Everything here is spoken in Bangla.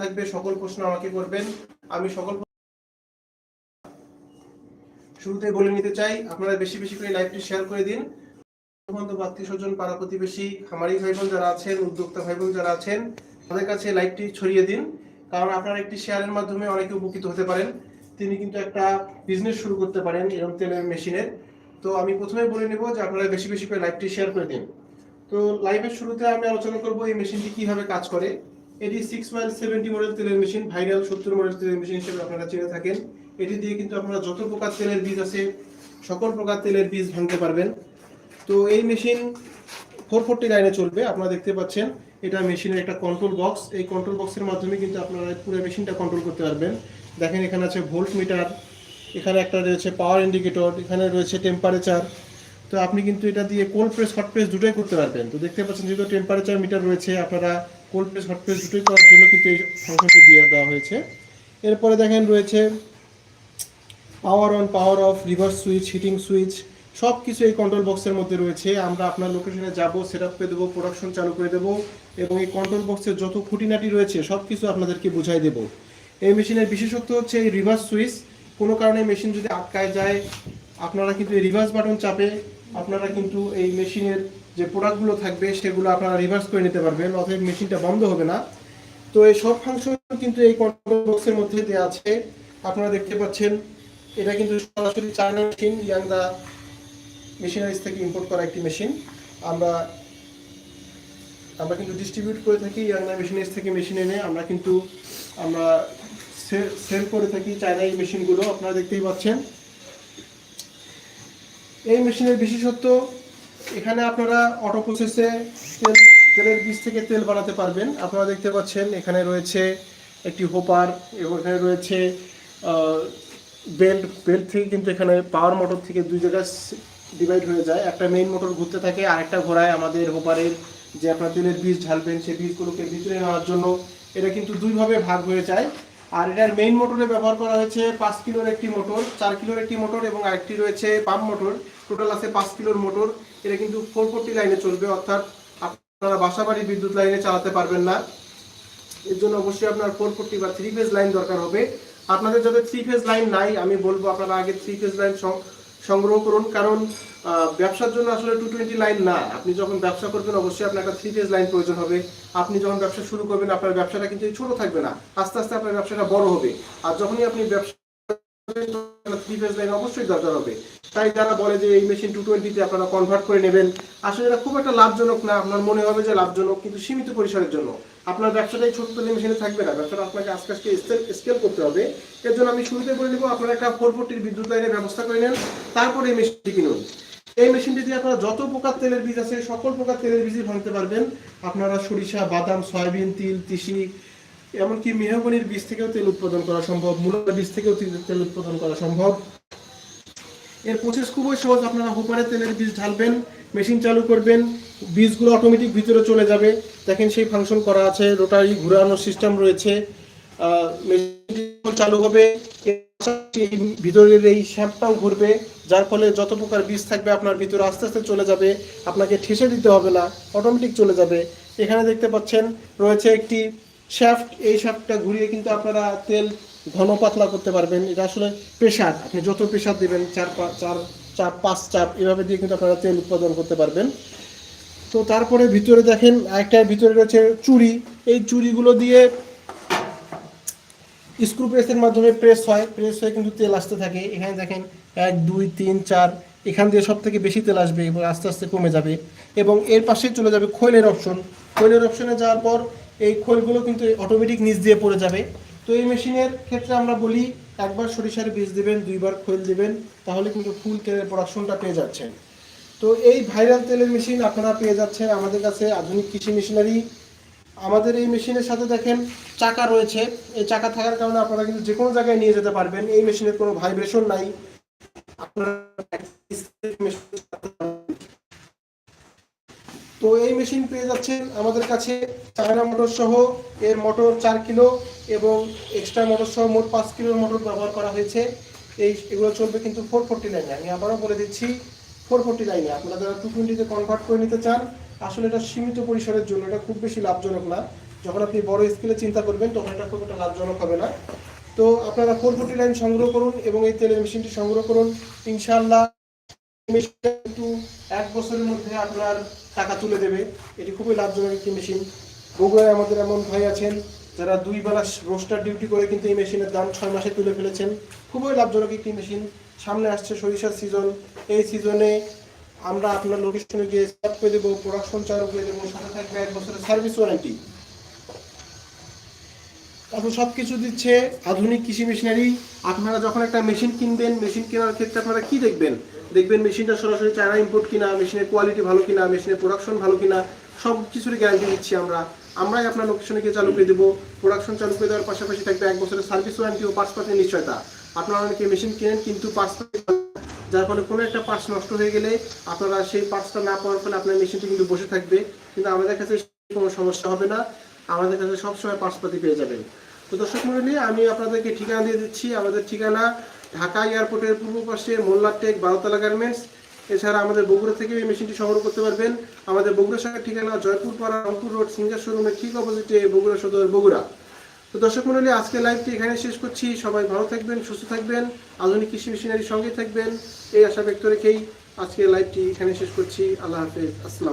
থাকবে, সকল প্রশ্ন আমাকে করবেন। আমি সকল শুরুতে বলে নিতে চাই, আপনারা বেশি বেশি করে লাইভটি শেয়ার করে দিন। বন্ধু আত্মীয় স্বজন, পাড়া প্রতিবেশী, খামারি ভাই বোন যারা আছেন, উদ্যোক্তা ভাই বোন যারা আছেন, তাদের কাছে লাইভটি ছড়িয়ে দিন। কারণ আপনারা একটি শেয়ারের মাধ্যমে অনেকে উপকৃত হতে পারেন। তিনি কিন্তু একটা বিজনেস শুরু করতে পারেন এরকম তেলের মেশিনের তো আমি প্রথমে বলে নেব যে আপনারা বেশি বেশি করে লাইভটি শেয়ার করে দিন। তো লাইভের শুরুতে আমি আলোচনা করব এই মেশিনটি কীভাবে কাজ করে। এটি সিক্স মাইল সেভেন্টি মডেল তেলের মেশিন ভাইরাল সত্তর মডেল তেলের মেশিন হিসেবে আপনারা চিনে থাকেন। এটি দিয়ে কিন্তু আপনারা যত প্রকার তেলের বীজ আছে, সকল প্রকার তেলের বীজ ভাঙতে পারবেন। তো এই মেশিন ফোর ফোরটি লাইনে চলবে, আপনারা দেখতে পাচ্ছেন, এটা মেশিনের একটা কন্ট্রোল বক্স এই কন্ট্রোল বক্সের মাধ্যমে কিন্তু আপনারা পুরো মেশিনটা কন্ট্রোল করতে পারবেন। দেখেন এখানে আছে ভোল্ট মিটার এখানে একটা রয়েছে পাওয়ার ইন্ডিকেটর এখানে রয়েছে টেম্পারেচার তো আপনি কিন্তু এটা দিয়ে কোল্ড প্রেস হট প্রেস দুটোই করতে পারবেন। তো দেখতে পাচ্ছেন যেহেতু টেম্পারেচার মিটার রয়েছে, আপনারা কোল্ড প্রেস হট প্রেস দুটোই করার জন্য কিন্তু এই ফাংশনটি দিয়ে দেওয়া হয়েছে। এরপরে দেখেন রয়েছে power on power off reverse switch heating switch সব কিছু এই কন্ট্রোল বক্সের মধ্যে রয়েছে। আমরা আপনার লোকেশনে যাব সেট আপ করে দেবো প্রোডাকশন চালু করে দেবো এবং এই কন্ট্রোল বক্সের যত খুঁটিনাটি রয়েছে সব কিছু আপনাদেরকে বুঝাই দেব। এই মেশিনের বিশেষত্ব হচ্ছে এই রিভার্স সুইচ কোনো কারণে মেশিন যদি আটকায় যায়, আপনারা কিন্তু এই রিভার্স বাটন চাপে, আপনারা কিন্তু এই মেশিনের যে প্রোডাক্টগুলো থাকবে সেগুলো আপনারা রিভার্স করে নিতে পারবেন অথবা মেশিনটা বন্ধ হবে না। তো এই সব ফাংশন কিন্তু এই কন্ট্রোল বক্সের মধ্যে দেওয়া আছে। আপনারা দেখতে পাচ্ছেন, এটা কিন্তু সরাসরি চায়না মেশিন ইয়াংদা মেশিনারিজ থেকে ইম্পোর্ট করা একটি মেশিন আমরা আমরা কিন্তু ডিস্ট্রিবিউট করে থাকি ইয়াংদা মেশিনারিজ থেকে মেশিন এনে। আমরা কিন্তু, আমরা সেল করে থাকি চায়না এই মেশিনগুলো আপনারা দেখতেই পাচ্ছেন। এই মেশিনের বিশেষত্ব এখানে আপনারা অটো প্রসেসে তেল, তেলের বীজ থেকে তেল বানাতে পারবেন। আপনারা দেখতে পাচ্ছেন, এখানে রয়েছে একটি হোপার এবং এখানে রয়েছে বেল্ট বেল্ট থেকে কিন্তু এখানে পাওয়ার মোটর থেকে দুই জায়গায় ডিভাইড হয়ে যায়। একটা মেইন মোটর ঘুরতে থাকে, আরেকটা ঘোরায় আমাদের হোপারের যে আপনার তেলের বীজ ঢালবেন, সেই বীজগুলোকে ভিতরে নেওয়ার জন্য এটা কিন্তু দুইভাবে ভাগ হয়ে যায়। আর এটার মেইন মোটরে ব্যবহার করা হয়েছে পাঁচ কিলোর একটি মোটর চার কিলোর একটি মোটর এবং আরেকটি রয়েছে পাম্প মোটর টোটাল আছে পাঁচ কিলোর মোটর এটা কিন্তু ফোর ফোরটি লাইনে চলবে, অর্থাৎ আপনারা বাসাবাড়ি বিদ্যুৎ লাইনে চালাতে পারবেন না। এর জন্য অবশ্যই আপনার ফোর ফোরটি বা থ্রি ফেজ লাইন দরকার হবে। আপনাদের যাদের থ্রি ফেজ লাইন নাই, আমি বলব আপনারা আগে থ্রি ফেজ লাইন সংগ্রহ করুন, কারণ ব্যবসার জন্য আসলে টু টোয়েন্টি লাইন না। আপনি যখন ব্যবসা করবেন, অবশ্যই আপনার একটা থ্রি ফেজ লাইন প্রয়োজন হবে। আপনি যখন ব্যবসা শুরু করবেন, আপনার ব্যবসাটা কিন্তু ছোট থাকবে না। আস্তে আস্তে আপনার ব্যবসাটা বড় হবে। আর যখনই আপনি ব্যবসা থ্রি ফেজ লাইন অবশ্যই দরকার হবে। তাই যারা বলে যে এই মেশিন টু টোয়েন্টিতে আপনারা কনভার্ট করে নেবেন, আসলে এটা খুব একটা লাভজনক না। আপনার মনে হবে যে লাভজনক, কিন্তু সীমিত পরিসরের জন্য। আপনার ব্যবসাটাই ছোট তেলের মেশিনে থাকবে না। ব্যবসাটা আপনাকে আস্তে আস্তে স্কেল করতে হবে। এর জন্য আমি শুরুতে বলে দেবো, আপনারা একটা ফোর ফোরটির বিদ্যুৎ লাইনের ব্যবস্থা করে নেন। তারপরে এই মেশিনটি কিনুন। এই মেশিনটি দিয়ে আপনারা যত প্রকার তেলের বীজ আছে, সকল প্রকার তেলের বীজই ভাঙতে পারবেন। আপনারা সরিষা, বাদাম, সয়াবিন, তিল, তিসি এমনকি মেহগনির বীজ থেকেও তেল উৎপাদন করা সম্ভব, মূলার বীজ থেকেও তেল- উৎপাদন করা সম্ভব। এর প্রসেস খুবই সহজ, আপনারা হোপারে তেলের বীজ ঢালবেন মেশিন চালু করবেন, বীজগুলো অটোমেটিক ভিতরে চলে যাবে। দেখেন সেই ফাংশন করা আছে রোটারি ঘুরানোর সিস্টেম রয়েছে। যখন চালু হবে ভিতরের এই শ্যাপটাও ঘুরবে, যার ফলে যত প্রকার বীজ থাকবে আপনার ভিতরে আস্তে আস্তে চলে যাবে, আপনাকে ঠেসে দিতে হবে না অটোমেটিক চলে যাবে। এখানে দেখতে পাচ্ছেন, রয়েছে একটি শ্যাফট, এই শ্যাফটটা ঘুরিয়ে কিন্তু আপনারা তেল ঘন পাতলা করতে পারবেন। এটা আসলে প্রেশার আপনি যত প্রেশার দিবেন, চার চার চাপ, পাঁচ চাপ, এভাবে দিয়ে কিন্তু আপনারা তেল উৎপাদন করতে পারবেন। তো তারপরে ভিতরে দেখেন আরেকটার ভিতরে রয়েছে চুড়ি। এই চুড়িগুলো দিয়ে স্ক্রু প্রেসের মাধ্যমে প্রেস হয়। প্রেস হয়ে কিন্তু তেল আসতে থাকে। এখানে দেখেন, এক, দুই, তিন, চার, এখান দিয়ে সব থেকে বেশি তেল আসবে এবং আস্তে আস্তে কমে যাবে। এবং এর পাশে চলে যাবে খৈলের অপশন। খৈলের অপশনে যাওয়ার পর এই খৈলগুলো কিন্তু অটোমেটিক নিচ দিয়ে পড়ে যাবে। তো এই মেশিনের ক্ষেত্রে আমরা বলি, একবার সরিষার বীজ দিবেন, দুইবার খৈল দিবেন, তাহলে কিন্তু ফুল তেলের প্রোডাকশনটা পেয়ে যাচ্ছেন। তো এই ভাইরাল তেলের মেশিন আপনারা পেয়ে যাচ্ছেন আমাদের কাছে আধুনিক কৃষি মেশিনারি আমাদের এই মেশিনের সাথে দেখেন, চাকা রয়েছে। এই চাকা থাকার কারণে আপনারা কিন্তু যে কোনো জায়গায় নিয়ে যেতে পারবেন। এই মেশিনের কোনো ভাইব্রেশন নাই। তো এই মেশিন পেয়ে যাচ্ছেন আমাদের কাছে। চায়না মোটর সহ এর মোটর চার কিলো এবং এক্সট্রা মোটর সহ মোট পাঁচ কিলোর মোটর ব্যবহার করা হয়েছে। এই, এগুলো চলবে কিন্তু ফোর ফোরটি লাইনে আমি আবারও বলে দিচ্ছি ফোর ফোরটি লাইনে আপনারা যারা টু টোয়েন্টিতে কনভার্ট করে নিতে চান, আসলে এটা সীমিত পরিসরের জন্য, এটা খুব বেশি লাভজনক না। যখন আপনি বড় স্কেলে চিন্তা করবেন, তখন এটা খুব একটা লাভজনক হবে না। তো আপনারা ফোর ফোর্টি লাইন সংগ্রহ করুন এবং এই তেলের মেশিনটি সংগ্রহ করুন। ইনশাল্লাহ কিন্তু এক বছরের মধ্যে আপনার টাকা তুলে দেবে। এটি খুবই লাভজনক একটি মেশিন বগুড়ায় আমাদের এমন ভাই আছেন, যারা দুই বেলা রোস্টার ডিউটি করে কিন্তু এই মেশিনের দাম ছয় মাসে তুলে ফেলেছেন। খুবই লাভজনক একটি মেশিন সামনে আসছে সরিষার সিজন এই সিজনে আমরা আপনার লোকেশনে গিয়ে সেট করে দেবো প্রোডাকশন চালু করে দেবো, সাথে থাকবে এক বছরের সার্ভিস ওয়ারেন্টি তারপর সব কিছু দিচ্ছে আধুনিক কৃষি মেশিনারি আপনারা যখন একটা মেশিন কিনবেন মেশিন কেনার ক্ষেত্রে আপনারা কি দেখবেন? দেখবেন মেশিনটা সরাসরি চায়না ইম্পোর্ট কিনা মেশিনের কোয়ালিটি ভালো কিনা মেশিনের প্রোডাকশন ভালো কিনা সব কিছুরই গ্যারান্টি দিচ্ছি আমরা। আমরাই আপনার লোকেশনে গিয়ে চালু করে দেবো। প্রোডাকশন চালু করে দেওয়ার পাশাপাশি থাকবে এক বছরের সার্ভিস ওয়ারেন্টি ও পার্টস পাতির নিশ্চয়তা। আপনারা অনেকে মেশিন কেনেন, কিন্তু পার্টস যার ফলে কোনো একটা পার্টস নষ্ট হয়ে গেলে আপনারা সেই পার্টসটা না পাওয়ার ফলে আপনার মেশিনটি কিন্তু বসে থাকবে। কিন্তু আমাদের কাছে কোনো সমস্যা হবে না। আমাদের কাছে সবসময় পার্টসপাতি পেয়ে যাবেন। তো দর্শক মন্ডলী, আমি আপনাদেরকে ঠিকানা দিয়ে দিচ্ছি। আমাদের ঠিকানা ঢাকা এয়ারপোর্টের পূর্ব পাশে মোল্লাটেক বারোতলা গার্মেন্টস এছাড়া আমাদের বগুড়া থেকে এই মেশিনটি সংগ্রহ করতে পারবেন। আমাদের বগুড়া শাখার ঠিকানা জয়পুর পাড়া রংপুর রোড, সিঙ্গার শোরুমের ঠিক অপোজিটে বগুড়া সদর বগুড়া। তো দর্শক মন্ডলী আজকে লাইভটি এখানে শেষ করছি। সবাই ভালো থাকবেন, সুস্থ থাকবেন, আধুনিক কৃষি মেশিনারির সঙ্গে থাকবেন। এই আশা ব্যক্ত রেখেই আজকে লাইভটি এখানে শেষ করছি। আল্লাহ হাফেজ। আসসালাম